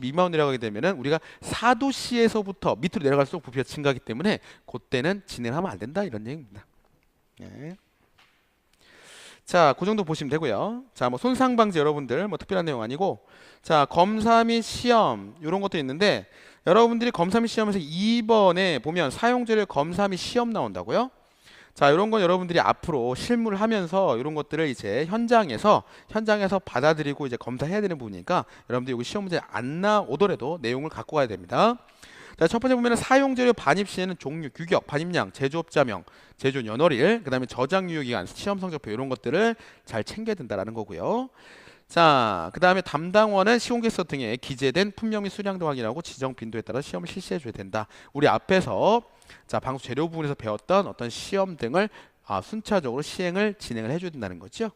미만으로 내려가게 되면은 우리가 4도씨에서부터 밑으로 내려갈수록 부피가 증가하기 때문에 그때는 진행하면 안 된다 이런 얘기입니다. 예. 자, 그 정도 보시면 되고요. 자, 뭐 손상 방지 여러분들 뭐 특별한 내용 아니고 자, 검사 및 시험 이런 것도 있는데 여러분들이 검사 및 시험에서 2번에 보면 사용자를 검사 및 시험 나온다고요. 자, 이런 건 여러분들이 앞으로 실무를 하면서 이런 것들을 이제 현장에서 현장에서 받아들이고 이제 검사해야 되는 부분이니까 여러분들 여기 시험 문제 안 나오더라도 내용을 갖고 가야 됩니다. 자, 첫 번째 보면은 사용재료 반입 시에는 종류, 규격, 반입량, 제조업자명, 제조 연월일, 그다음에 저장 유효 기간, 시험 성적표 이런 것들을 잘 챙겨야 된다라는 거고요. 자, 그 다음에 담당원은 시공계서 등에 기재된 품명 및 수량 등 확인하고 지정 빈도에 따라 시험을 실시해 줘야 된다. 우리 앞에서 자, 방수 재료 부분에서 배웠던 어떤 시험 등을 아, 순차적으로 시행을 진행을 해줘야 된다는 거죠.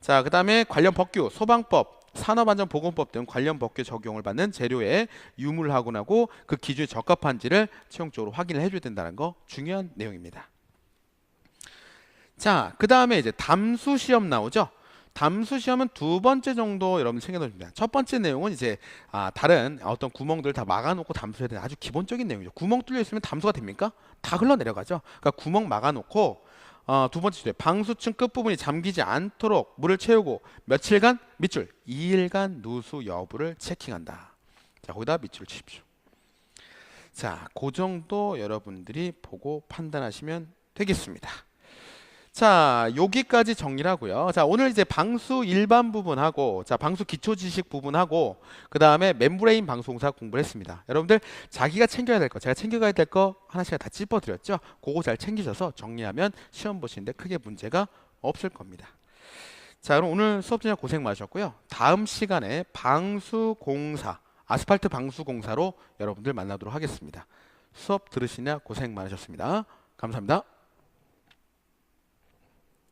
자, 그 다음에 관련 법규, 소방법, 산업안전보건법 등 관련 법규 적용을 받는 재료에 유무를 하고나고 그 기준에 적합한지를 최종적으로 확인을 해줘야 된다는 거 중요한 내용입니다. 자, 그 다음에 이제 담수 시험 나오죠. 담수 시험은 두 번째 정도 여러분 챙겨놓습니다. 첫 번째 내용은 이제 아, 다른 어떤 구멍들을 다 막아놓고 담수해야 되는 아주 기본적인 내용이죠. 구멍 뚫려 있으면 담수가 됩니까? 다 흘러내려가죠. 그러니까 구멍 막아놓고 어, 두 번째 주제 방수층 끝부분이 잠기지 않도록 물을 채우고 며칠간 밑줄 2일간 누수 여부를 체킹한다. 자 거기다 밑줄을 치십시오. 자, 그 정도 여러분들이 보고 판단하시면 되겠습니다. 자, 여기까지 정리를 하고요. 자, 오늘 이제 방수 일반 부분하고, 자, 방수 기초 지식 부분하고, 그 다음에 멤브레인 방송사 공부를 했습니다. 여러분들 자기가 챙겨야 될 거, 제가 챙겨가야 될 거 하나씩 다 짚어드렸죠? 그거 잘 챙기셔서 정리하면 시험 보시는데 크게 문제가 없을 겁니다. 자, 그럼 오늘 수업 진행 고생 많으셨고요. 다음 시간에 방수공사, 아스팔트 방수공사로 여러분들 만나도록 하겠습니다. 수업 들으시냐 고생 많으셨습니다. 감사합니다.